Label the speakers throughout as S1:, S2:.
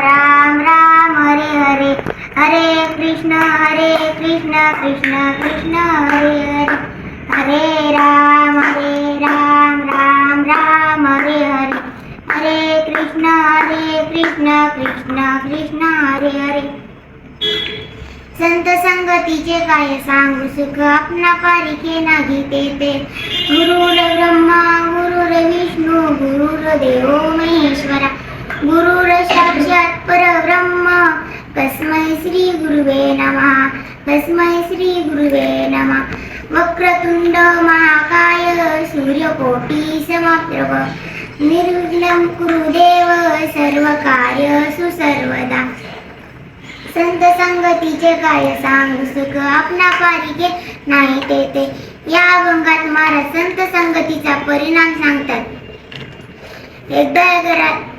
S1: राम राम हरे हरे. हरे कृष्ण हरे कृष्ण कृष्ण कृष्ण हरे हरे. हरे राम हरे राम राम राम हरे हरे. हरे कृष्ण हरे कृष्ण कृष्ण कृष्ण हरे हरे. संत संगतीचे काय सांगू? सुख आपणा पारिके नाही ते ते. गुरुर ब्रह्मा गुरुर विष्णू गुरुर देव महेश्वरा. गुरु परब्रह्म। तस्मै श्री गुरुवे नमः। तस्मै श्री गुरुवे नमः। वक्रतुण्ड महाकाय सूर्यकोटी समप्रभ निर्विघ्नं कुरु देव सर्वकार्य सुसर्वदा। संत संगतीचे काय सांगू सुख आपणा पारिके नाही ते ते या अभंगात महाराज संत संगतीचा परिणाम सांगतात। एकदा घरात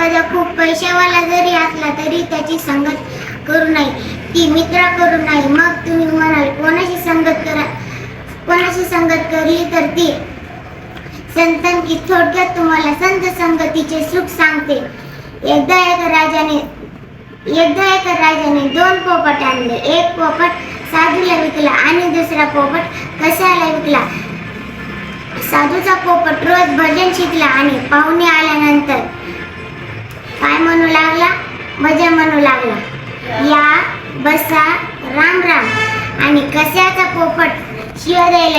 S1: एखादा खूप पैशावाला जरी असला तरी त्याची संगत करू नये. ती मित्र करू नये. मग तुम्ही म्हणाल कोणाशी संगत करा कोणाशी संगत करली तर ती संतांची थोडक्यात तुम्हाला संत संगतीचे सुख सांगते. एकदा एका राजाने एकदा एका राजाने दोन पोपट आणले. एक पोपट साधूला विकला आणि दुसरा पोपट कशाला विकला? साधूचा पोपट रोज भजन शिकला आणि पाहुणे आल्यानंतर काय म्हणू लागला भजन म्हणू लागला या बसा राम राम आणि कशाचा पोपट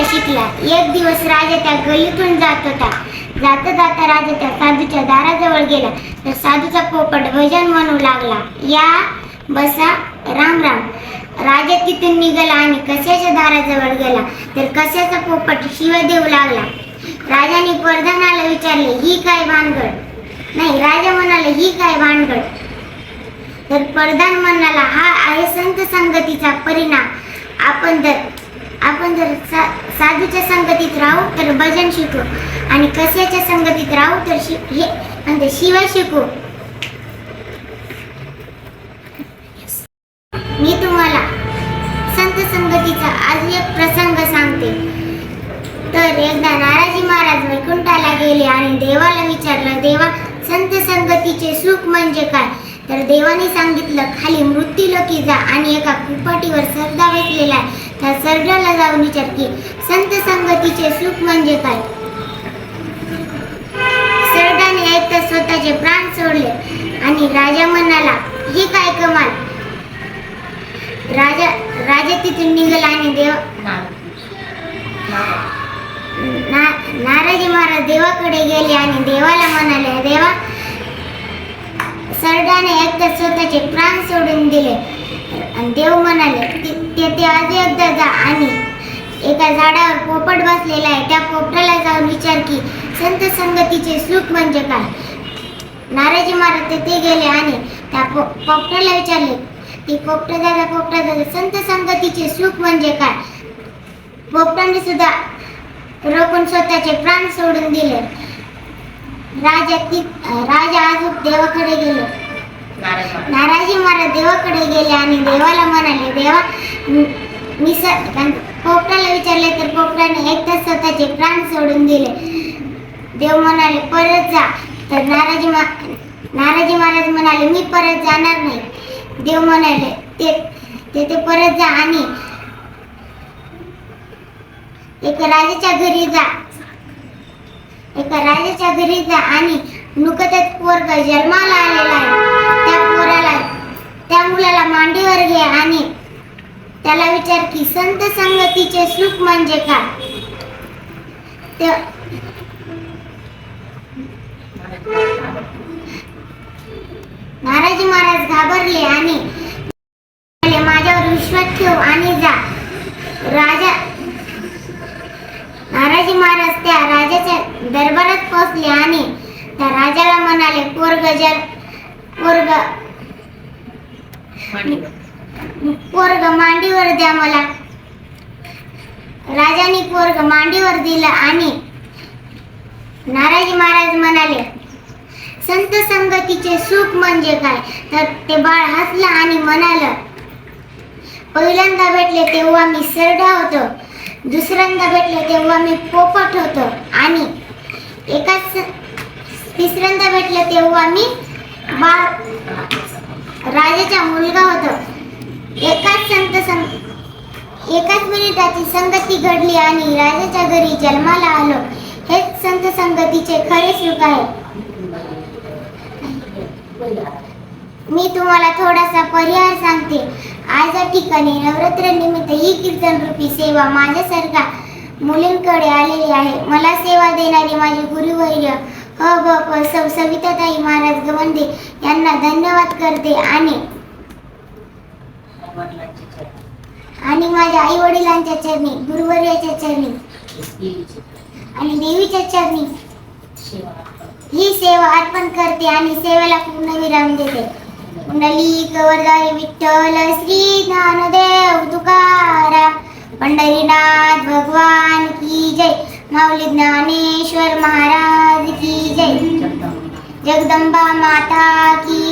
S1: शिव द्यायला शिकला. एक दिवस राजा त्या गलीतून जात होता. जाता जाता राजा त्या साधूच्या दाराजवळ गेला. तर साधूचा पोपट भजन म्हणू लागला. या बसा राम राम. राजा तिथून निघाला आणि कशाच्या दाराजवळ गेला? तर कशाचा पोपट शिव देऊ लागला? राजाने प्रधानाला विचारले ही काय भानगड? नाही राजा म्हणाला ही काय भानगड? तर प्रधान म्हणाला हा आहे संत संगतीचा परिणाम. आपण जर आपण जर सा साधूच्या संगतीत राहू तर भजन शिकू. आणि कशाच्या संगतीत राहू तर शि हे म्हणजे शिव शिकू. मी तुम्हाला संत संगतीचा आज एक प्रसंग सांगते. तर एकदा नाराजी महाराज वैकुंठाला गेले आणि देवाला विचारलं देवा संत संगतीचे सुख म्हणजे काय? तर देवाने सांगितलं खाली मृत्यूलोकी जा आणि एका कुपाटीवर सरदा वेचलेला आहे. त्या सर्जाला जाऊन विचार की संत संगतीचे सुख म्हणजे काय? सरडाने ऐकता स्वतःचे प्राण सोडले आणि राजा म्हणाला ही काय कमाल? राजा राजा तिथून निघाला आणि देव ना नाराजी महाराज देवाकडे गेले आणि देवाला म्हणाले देवा सरडाने एकदा स्वतःचे प्राण सोडून दिले. आणि देव म्हणाले "ते- ते ते आज एकदा जा आणि एका झाडावर पोपट बसलेला आहे. त्या पोपटाला जाऊन विचार की संत संगतीचे सुख म्हणजे काय? नाराजी महाराज तेथे गेले आणि त्या पो पोपटाला विचारले की पोपटा दादा पोपटा दादा संत संगतीचे सुख म्हणजे काय? पोपटाने सुद्धा रोखून स्वतःचे प्राण सोडून दिले. राजा ती राजा अजून देवाकडे गेले. नाराजी महाराज देवाकडे गेले आणि देवाला म्हणाले देवा म- पोपटाला विचारले तर पोपटाने एकदा स्वतःचे प्राण सोडून दिले. देव म्हणाले परत जा. तर नाराजी मा नाराजी महाराज म्हणाले मी परत जाणार नाही. देव म्हणाले ते तेथे परत जा आणि एका राजाच्या घरी जा. एका राजाच्या घरी जा आणि नुकतच पोरग जन्माला आलेला आहे. त्या पोराला त्या मुलाला मांडीवर घे आणि त्याला विचार की संत संगतीचे सुख म्हणजे काय? ते नाराजी महाराज घाबरले आणि माझ्यावर विश्वास ठेव आणि जा. राजा नाराजी महाराज त्या राजाच्या दरबारात पोहोचले आणि त्या राजाला म्हणाले पोरग जर पोरग पोरग मांडीवर द्या मला. राजाने पोरग मांडीवर दिलं आणि नाराजी महाराज म्हणाले संत संगतीचे सुख म्हणजे काय? तर ते बाळ हसलं आणि म्हणालं पहिल्यांदा भेटले तेव्हा मी सरडा होतो. दुसऱ्यांदा भेटले तेव्हा मी पोपट होतो. आणि एकाच तिसऱ्यांदा भेटलं तेव्हा मी बाळ राजाचा मुलगा होतो. एकाच संत सं एकाच मिनिटाची संगती घडली आणि राजाच्या घरी जन्माला आलो. हेच संत संगतीचे खरे सुख आहे. मी तुम्हाला थोडासा परिहार सांगते. आज या ठिकाणी नवरात्र निमित्त ही कीर्तन रूपी सेवा माझ्यासारख्या मुलींकडे आलेली आहे. मला सेवा देणारी माझे गुरुवर्य ह ब प सौ सविताताई महाराज गवंडे यांना धन्यवाद करते आणि आणि माझ्या आई वडिलांच्या चरणी गुरुवर्याच्या चरणी. आणि देवीच्या चरणी. ही सेवा अर्पण करते आणि सेवेला पूर्ण विराम देते. कुंडली कवरदारी विठ्ठल श्री ज्ञानदेव तुकारा पंढरीनाथ भगवान की जय. माऊली ज्ञानेश्वर महाराज की जय. जगदंबा माता की